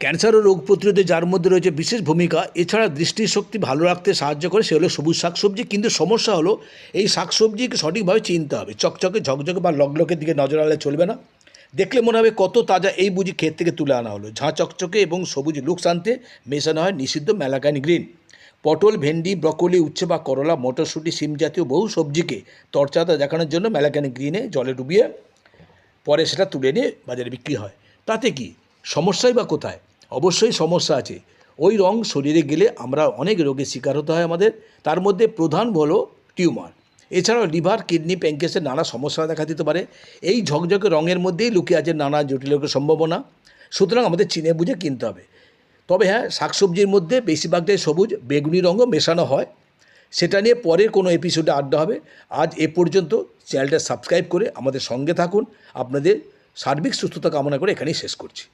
Cancer ও রোগ প্রতিরোধে যার মধ্যে রয়েছে বিশেষ ভূমিকা, এছাড়া দৃষ্টিশক্তি ভালো রাখতে সাহায্য করে, সে হলো সবুজ শাকসবজি। কিন্তু সমস্যা হলো, এই শাকসবজিকে সঠিকভাবে চিনতে হবে। চকচকে, ঝকঝকে বা লগলকের দিকে নজর আনলে চলবে না। দেখলে মনে হবে কত তাজা এই বুঝি ক্ষেত থেকে তুলে আনা হলো। ঝাঁ চকচকে এবং সবুজ লুকস আনতে মেশানো হয় নিষিদ্ধ ম্যালাকানি গ্রিন। পটল, ভেন্ডি, ব্রকলি, উচ্ছে বা করলা, মটরশুঁটি সিম জাতীয় বহু সবজিকে তরচাতা দেখানোর জন্য ম্যালাকানি গ্রিনে জলে ডুবিয়ে পরে সেটা তুলে নিয়ে বাজারে বিক্রি হয়। তাতে কি? সমস্যাই বা কোথায়? অবশ্যই সমস্যা আছে। ওই রং শরীরে গেলে আমরা অনেক রোগের শিকার হতে হয় আমাদের। তার মধ্যে প্রধান হলো টিউমার। এছাড়াও লিভার, কিডনি প্যাঙ্কেসের নানা সমস্যা দেখা দিতে পারে। এই ঝকঝকে রঙের মধ্যেই লুকিয়ে আছে নানা জটিলতার সম্ভাবনা। সুতরাং আমাদের চিনে বুঝে কিনতে হবে। তবে হ্যাঁ শাকসবজির মধ্যে বেশিরভাগটাই সবুজ, বেগুনি রঙও মেশানো হয়। সেটা নিয়ে পরের কোনো এপিসোডে আড্ডা হবে। আজ এ পর্যন্ত চ্যানেলটা সাবস্ক্রাইব করে আমাদের সঙ্গে থাকুন। আপনাদের সার্বিক সুস্থতা কামনা করে এখানেই শেষ করছি।